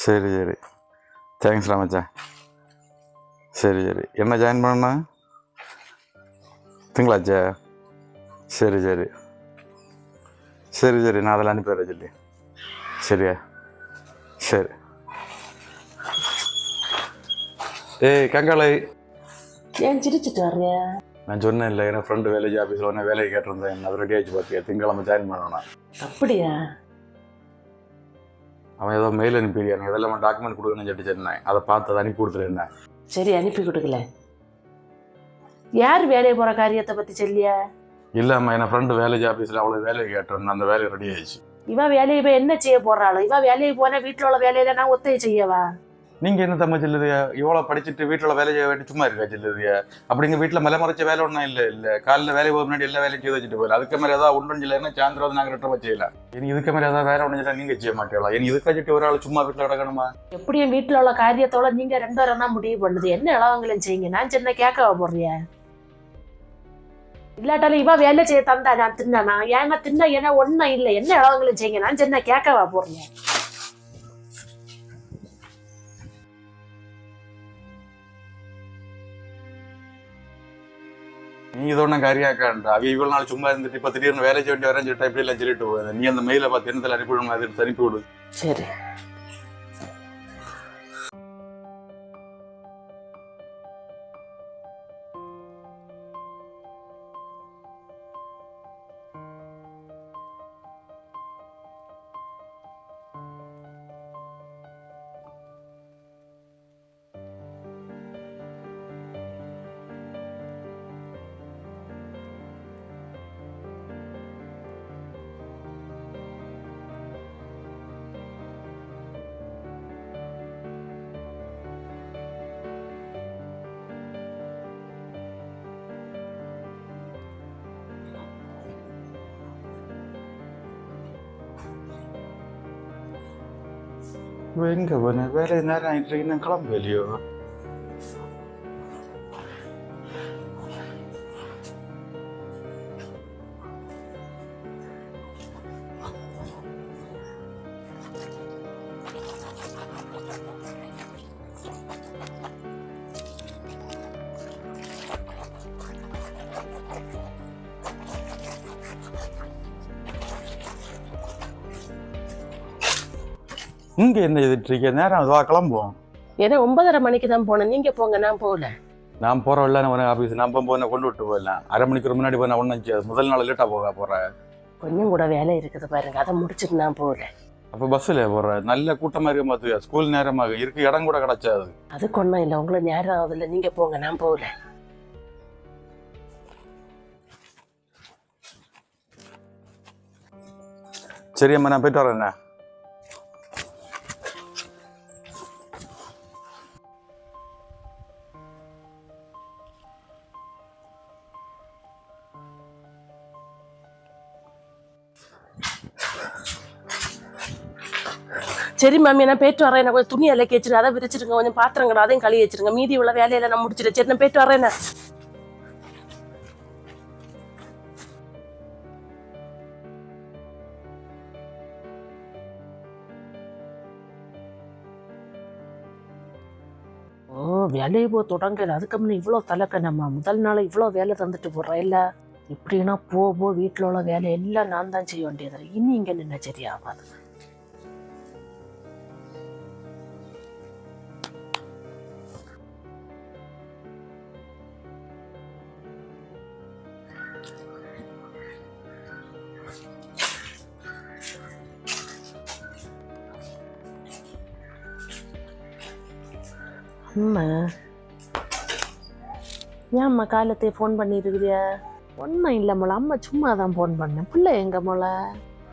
சரி சரி தேங்க்ஸ்டா மச்சான் சரி சரி என்ன ஜாயின் பண்ணா திங்களாச்சா சரி சரி சரி சரி நான் அதில் அனுப்பி வரேன் சொல்லி சரியா சரி ஏய் கங்காளை ஏன் சிரிச்சிட்டு வர்றிய நான் சொன்னேன் இல்லை என் ஃப்ரெண்டு வேலைக்கு ஆஃபீஸில் ஒன்று வேலைக்கு கேட்டிருந்தேன் அது ரெடி ஆச்சு பார்த்தியா திங்கக்கிழமை ஜாயின் பண்ணணும் அப்படியா அவன் ஏதோ மெயில் அனுப்பியிருக்கான். இதெல்லாம் டாக்குமெண்ட் கொடுக்கணும்னு சொல்லி சொன்னேன். அதை பார்த்து அதை அனுப்பி கொடுத்துருந்தேன் சரி அனுப்பி கொடுக்கல. யார் வேலையை போற காரியத்தை பத்தி சொல்லியா? இல்லைம்மா என் ஃப்ரெண்டு வேலைக்கு ஆஃபீஸில் அவ்வளோ வேலையை கேட்டிருந்தேன் அந்த வேலை ரெடி ஆயிடுச்சு. இவ வேலையை போய் என்ன செய்ய போறாளோ? இவ வேலையை போனா வீட்டுல உள்ள வேலையில நான் ஒத்தைய செய்யவா? நீங்கள் என்ன தம்மா சொல்லுதியா இவ்வளோ படிச்சுட்டு வீட்டில் வேலை செய்ய வேண்டி சும்மா இருக்கா சொல்லுதியா அப்படிங்க வீட்டில் மலை மறைச்ச வேலை ஒன்றும் இல்லை இல்லை. காலையில் வேலை போக முன்னாடி எல்லா வேலையும் செய்து வச்சுட்டு போயிடலாம் அதுக்கு மாதிரி ஏதாவது ஒன்றும் இல்லைன்னா சாயந்தரம் நாங்கள் ரெட்டமாக செய்யலாம். இனி இதுக்கு மாதிரி ஏதாவது வேற ஒன்று நீங்கள் செய்ய மாட்டீங்களா? இனி இதுக்கு வச்சுட்டு ஒரு ஆள் சும்மா வீட்டில் கிடக்கணுமா? எப்படியும் வீட்டுல உள்ள காரியத்தோட நீங்க ரெண்டு பேரும் தான் முடிவு பண்ணுது? என்ன இளவங்களும் செய்யுங்க? நான் சின்ன கேட்க போடுறியா இல்லாட்டாலும் இவா வேலை செய்ய தந்தா நான் தின்னா ஏன்னா தின்ன? ஏன்னா ஒண்ணும் இல்லை. என்ன இளவங்களும் செய்யுங்க? நான் சின்ன கேட்கவா போடுறேன் நீ இது ஒன்றும் காரியாக்காண்டா அவ இவ்வளோ நாள் சும்மா இருந்துட்டு இப்போ திடீர்னு வேலை செய்ய வேண்டிய வரேன் சொல்லிட்டு இப்படி எல்லாம் சொல்லிட்டு போகுது. நீ அந்த மெயில பார்த்து என்னத்தில் அனுப்பி அது அனுப்பி விடு. சரி. எங்க போன வேலை நேரம் ஆயிட்டு இருக்கு நான் கிளம்பலையோ இங்க என்ன எதிர்ட்டு இருக்க நேரம் அதுவா கிளம்புவோம். ஏன்னா ஒன்பதரை மணிக்கு தான் போனேன். நீங்க போங்க நான் போகல. நான் போற இல்லை நான் ஆஃபீஸ் நான் போன கொண்டு விட்டு போயிடலாம்? அரை மணிக்கு முன்னாடி போய் நான் ஒன்றும் முதல் நாள் லேட்டாக போக போறேன் கொஞ்சம் கூட வேலை இருக்குது பாருங்க. அதை முடிச்சுட்டு நான் போகல அப்போ பஸ்ஸில் போகிறேன் நல்ல கூட்டமாக இருக்க பார்த்துக்க. ஸ்கூல் நேரமாக. இருக்கு இடம் கூட கிடச்சாது. அதுக்கு ஒன்றும் இல்லை. உங்களை நேரம் ஆகுதுல்ல. நீங்க போங்க நான் போகல. சரியம்மா நான் போயிட்டு வரேன் சரி மேம் என்ன போயிட்டு வரேன். எனக்கு கொஞ்சம் துணி எல்லாம் கேச்சிருங்க அதை விரிச்சிருங்க. கொஞ்சம் பாத்திரங்க அதையும் கழுவி வச்சிருங்க. மீதி உள்ள வேலையில நான் முடிச்சிட்டு சரி நான் போயிட்டு வரேன். ஓ வேலையை போ தொடங்கல அதுக்கு முன்னே இவ்வளோ தலைக்கணம்மா முதல் நாள் இவ்வளோ வேலை தந்துட்டு போடுறேன் இல்லை? இப்படின்னா போ போ வீட்டில் உள்ள வேலை எல்லாம் நான் தான் செய்ய வேண்டியது. இனி இங்கே நின்ன சரியாகாது அம்மா. ஏம்மா காலத்தை ஃபோன் பண்ணியிருக்கிறிய? ஒன்றும் இல்லை மொழ. அம்மா சும்மா தான் ஃபோன் பண்ணேன். பிள்ளை எங்க மொழ?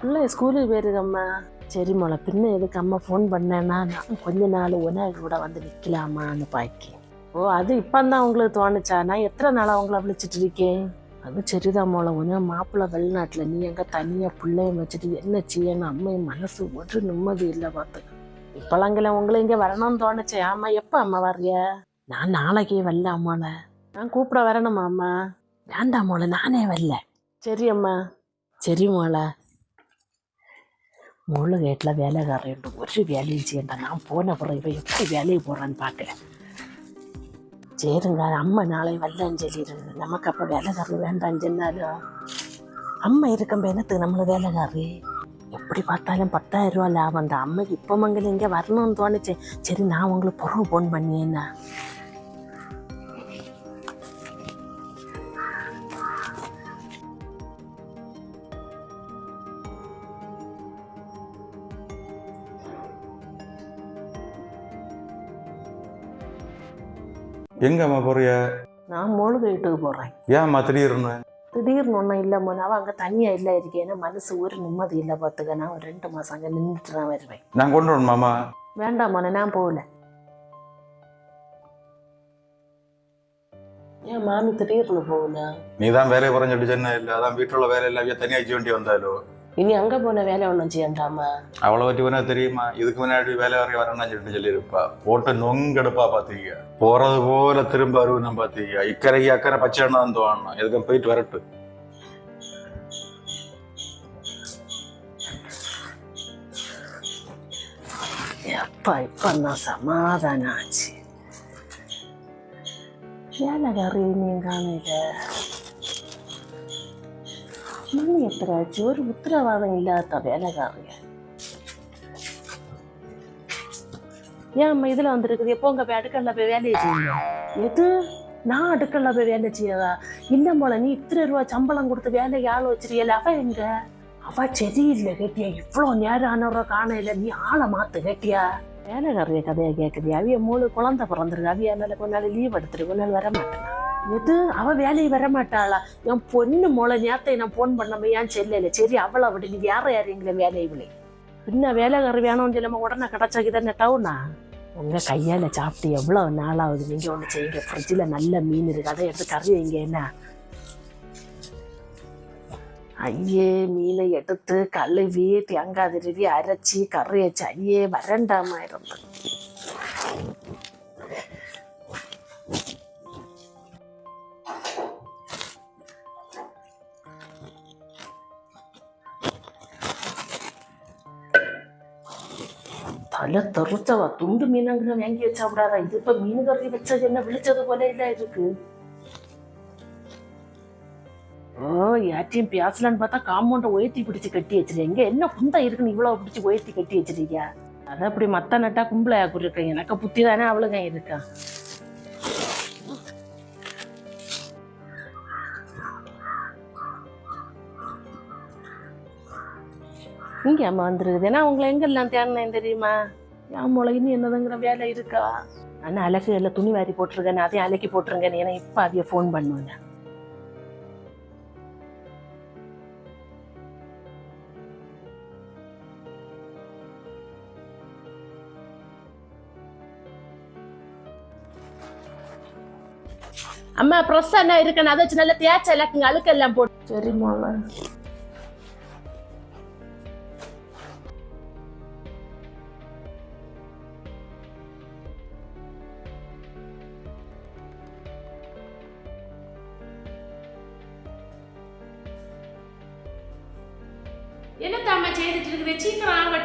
பிள்ளை ஸ்கூலுக்கு போயிருக்கம்மா. சரி மோள பின்ன எதுக்கு அம்மா ஃபோன் பண்ணேன்னா நான் கொஞ்ச நாள் உனக்கு கூட வந்து நிற்கலாமான்னு பாக்கி. ஓ அது இப்போ தான் உங்களுக்கு தோணுச்சா? நான் எத்தனை நாளாக உங்களை விழிச்சிட்டு இருக்கேன்? அது சரிதான் மோளை கொஞ்சம் மாப்பிள்ளை வெளிநாட்டில் நீ எங்கே தனியாக பிள்ளையும் வச்சுட்டு என்ன செய்யணும்? அம்மையும் மனசு ஒரு நிம்மதி இல்லை பார்த்து. இப்போலாங்கில உங்களை இங்கே வரணும்னு தோணுச்சு அம்மா எப்போ அம்மா வர்றிய நான் நாளைக்கே வரல அம்மாவை நான் கூப்பிட வரணுமா அம்மா? வேண்டாம் மோளை நானே வரல. சரி அம்மா. சரி மோள. முழு கேட்டில் வேலைக்காரன் ஒரு வேலையும் செய்யண்டா நான் போன பிறகு இவன் எப்படி வேலையை போடுறான்னு பார்க்குறேன் சரிங்க அம்மா நாளை வரலன்னு சொல்லிடுது நமக்கு அப்போ வேலைக்காரர் வேண்டாம்னு சொன்னாலும் அம்மா இருக்கம்ப என்னத்துக்கு நம்மளை வேலைக்காரு எப்படி பார்த்தாலும் பத்தாயிரம் ரூபா லாபம் தான். அம்மைக்கு இப்போ மங்கள் இங்கே வரணும்னு தோணுச்சு. சரி நான் உங்களுக்கு பொருள் ஃபோன் பண்ணியேன்னா. எங்கம்மா போறிய? நான் மூழ்க வீட்டுக்கு போகிறேன் ஏம்மா திடீர்னு? திடீர்னு ஒன்றும் இல்லை மோன அவன் அங்கே தனியாக இல்லை இருக்கேன்னா மனசு ஒரு நிம்மதி இல்லை பார்த்துக்க நான் ஒரு ரெண்டு மாதம் அங்கே நின்றுட்டு தான் வருவேன். நான் கொண்டு வரணுமாம்மா? வேண்டாம் மோனே நான் போகல. ஏன் மாமி திடீர்னு போகல? நீ தான் வேலையை குறைஞ்சிட்டு சொன்ன இல்லை. அதான் வீட்டில் வேலை எல்லாம் தனியாக வேண்டி வந்தாலோ? இனி அங்கே போன வேலை ஒன்றும் செய்யண்டாமா? அவளை பற்றி வேணா தெரியுமா? இதுக்கு முன்னாடி வேலை வரைய வரணும்னு சொல்லிட்டு சொல்லியிருப்பா. போட்டு நொங்கெடுப்பா பாத்தீங்க. போறது போல திரும்ப வருவணும் பாத்தீங்க. இக்கரைக்கு அக்கறை பச்சை தான் தோணணும். எதுக்கும் போயிட்டு வரட்டு. எப்பா இப்போ நான் சமாதானம் ஆச்சு? வேலைக்காரி நீ காணையில மணி எத்தனை ஆச்சு ஒரு உத்தரவாதம் இல்லாத வேலைக்காரிங்க ஏன் அம்மா இதில் வந்திருக்குது? எப்போ உங்க போய் அடுக்கல்ல போய் வேலையை செய்யுங்க எது? நான் அடுக்கல்ல போய் வேலை செய்யதா இல்லை போல நீ இத்தனை ரூபா சம்பளம் கொடுத்து வேலைக்கு ஆள் வச்சிருக்கல அவ எங்க? அவ சரியில்லை கேட்டியா? இவ்வளோ நேரம் ஆனவரை காணையில நீ ஆளை மாத்து கேட்டியா? வேலைக்காரிய கதையா கேட்குது அவிய மூணு குழந்தை பிறந்திருக்கு. அவிய அதனால கொஞ்ச நாள் லீவ் எடுத்துரு. கொஞ்ச நாள் வர மாட்டேன்? எது? அவ வேலையை வர மாட்டாளா? என் பொண்ணு மோளை நேரத்தை நான் ஃபோன் பண்ணாம ஏன் செல்லல? சரி அவளை விட. நீ வேற யாரையுங்களே வேலையை விளை பின்ன வேலைக்காரர் வேணும்னு சொல்லாம உடனே கிடச்சாக்கி கிடச்சாக்கிதான் டவுனா உங்கள் கையால் சாப்பிட்டு எவ்வளோ நாளாகுது நீங்கள் ஒன்று செய்யுங்க. ஃப்ரிட்ஜில் நல்ல மீன் இருக்குது அதை எடுத்து கறி வைங்க என்ன? ஐயே மீனை எடுத்து கழுவி தேங்காய் திருவி அரைச்சி கறி வச்சு. ஐயே வரண்டாம இருந்தது தருச்சவா தெருத்தவா துண்டு மீனங்கிற வாங்கி வச்சா விடாதா இது இப்ப மீன்கறி வச்சது என்ன விழிச்சது போல இல்லை இருக்கு ஓ யார்ட்டையும் பேசலான்னு பார்த்தா காம்பவுண்டை உயர்த்தி பிடிச்சி கட்டி வச்சிருக்கீங்க என்ன குந்தா இருக்குன்னு இவ்வளோ பிடிச்சி உயர்த்தி கட்டி வச்சிருக்கியா அதை அப்படி மத்த நட்டா கும்பல இருக்கேன் எனக்கு புத்தி தானே அவளுங்க இருக்கா இங்க அம்மா வந்துருக்குது. ஏன்னா உங்களை எங்கெல்லாம் தேடினேன் தெரியுமா? என் மூளை என்னதுங்கிற வேலை இருக்கா? ஆனால் அலக்கு எல்லாம் துணி வாரி போட்டிருக்கேன் அதையும் அலக்கி போட்டிருக்கேன் ஏன்னா இப்போ அதைய ஃபோன் பண்ணுவேங்க. அம்மா ப்ரெஸ் என்ன இருக்கேன். அதை வச்சு நல்லா தேய்ச்ச இலக்குங்க அழுக்கெல்லாம் போட்டு சரிம்மா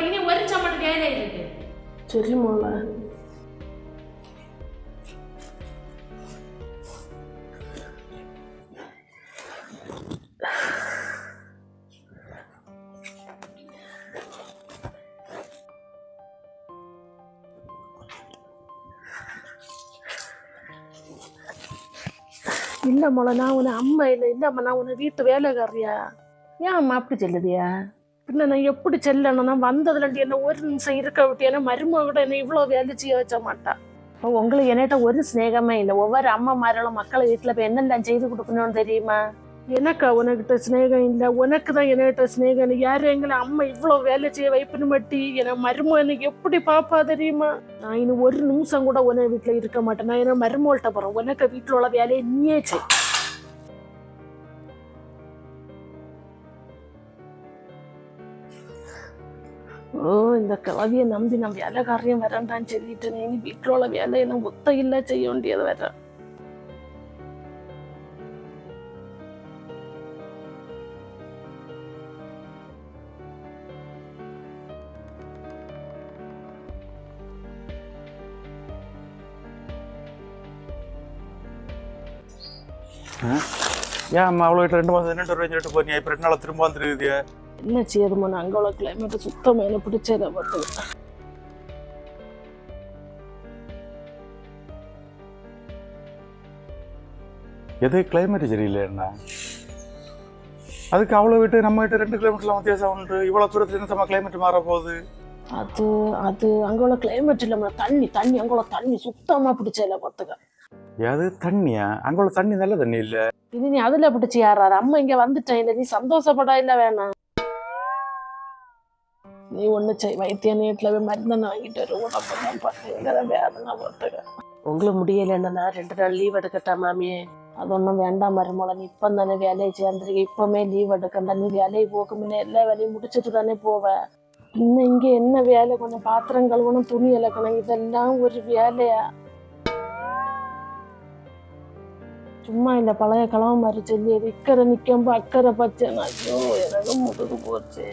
சீக்கிரம் ஆகட்டினே ஒரு சம்மட்டு வேலை இருக்கு. சரி மோளை. இல்ல மோளை நான் உன்னை அம்மா இல்லை இல்லம்மா நான் உன்னை வீட்டு வேலைக்காரியா? ஏன் அம்மா அப்படி சொல்லுதியா? பின்ன நான் எப்படி செல்லணும்? நான் வந்ததுல என்ன ஒரு நிமிஷம் இருக்க விட்டு ஏன்னா மருமக கூட என்ன இவ்வளோ வேலை செய்ய வச்ச மாட்டான் அப்போ உங்களுக்கு என்கிட்ட ஒரு சிநேகமே இல்லை. ஒவ்வொரு அம்மா மார்களும் மக்களை வீட்டில் போய் என்னெல்லாம் செய்து கொடுக்கணும்னு தெரியுமா? எனக்கா உனக்கிட்ட சிநேகம் இல்லை. உனக்கு தான் என்கிட்ட சிநேகம் இல்லை. யார் எங்களை அம்மா இவ்வளோ வேலை செய்ய வைப்புன்னு மட்டி என மருமோ எனக்கு எப்படி பாப்பா தெரியுமா? நான் இன்னும் ஒரு நிமிஷம் கூட உன வீட்டில் இருக்க மாட்டேன். நான் என்ன மருமகள்கிட்ட போகிறேன் உனக்கு வீட்டில் உள்ள வேலையை நீயே செய். இந்த கிளவியை நம்பി நான் வேலைக்காரையும் வரேன்டான்னு சொல்லிட்டேன் இனி வீட்டிலோட வேலையெல்லாம் ஒத்த இல்லை செய்ய வேண்டியது வரேன் ஏன் அம்மா அவ்வளோ வீட்டில் ரெண்டு மாதம் ரெண்டு ரூபாய் சொல்லிட்டு போய் நீ இப்போ ரெண்டு நாள் திரும்ப வந்துருக்குது என்ன செய்யுதுமா அங்கே உள்ள கிளைமேட் சுத்தமாக எனக்கு பிடிச்சதை பார்த்து எது கிளைமேட் சரியில்லைன்னா அதுக்கு அவ்வளோ விட்டு நம்ம வீட்டு ரெண்டு கிலோமீட்டர்லாம் வித்தியாசம் உண்டு. இவ்வளோ தூரத்துல இருந்து நம்ம கிளைமேட் மாற போகுது அது அது அங்கே உள்ள கிளைமேட் இல்லைம்மா தண்ணி தண்ணி அங்கே உள்ள தண்ணி சுத்தமாக பிடிச்சதில்ல பார்த்துக்க. அது தண்ணியா? அங்கே உள்ள தண்ணி நல்ல தண்ணி இல்லை. இது நீ அதில் பிடிச்சி யாராரு அம்மா இங்கே வந்துட்டேன் இல்லை நீ சந்தோஷப்படா இல்லை வேணாம். நீ ஒன்று செய் வைத்திய நீட்டில் போய் மருந்து வாங்கிட்டு வரும் உடம்பு தான் பார்த்து வேதனை பார்த்துக்க உங்களுக்கு முடியலைன்னா நான் ரெண்டு நாள் லீவ் எடுக்கட்டா மாமியே? அது ஒன்றும் வேண்டாம் மருமலை நீ இப்போ தானே வேலையை சேர்ந்துருக்கு இப்போமே லீவ் எடுக்கண்டா நீ வேலையை போக்கு முன்னே எல்லா வேலையும் முடிச்சிட்டு தானே போவ. இன்னும் இங்கே என்ன வேலை கொஞ்சம் பாத்திரம் கழுவணும் துணி இலக்கணும் இதெல்லாம் ஒரு வேலையா? சும்மா இந்த பழைய கலவ மாதிரி சொல்லி இக்கரை நிற்கம்போ அக்கறை பச்சை. ஐயோ எனக்கு முதுகு போச்சு.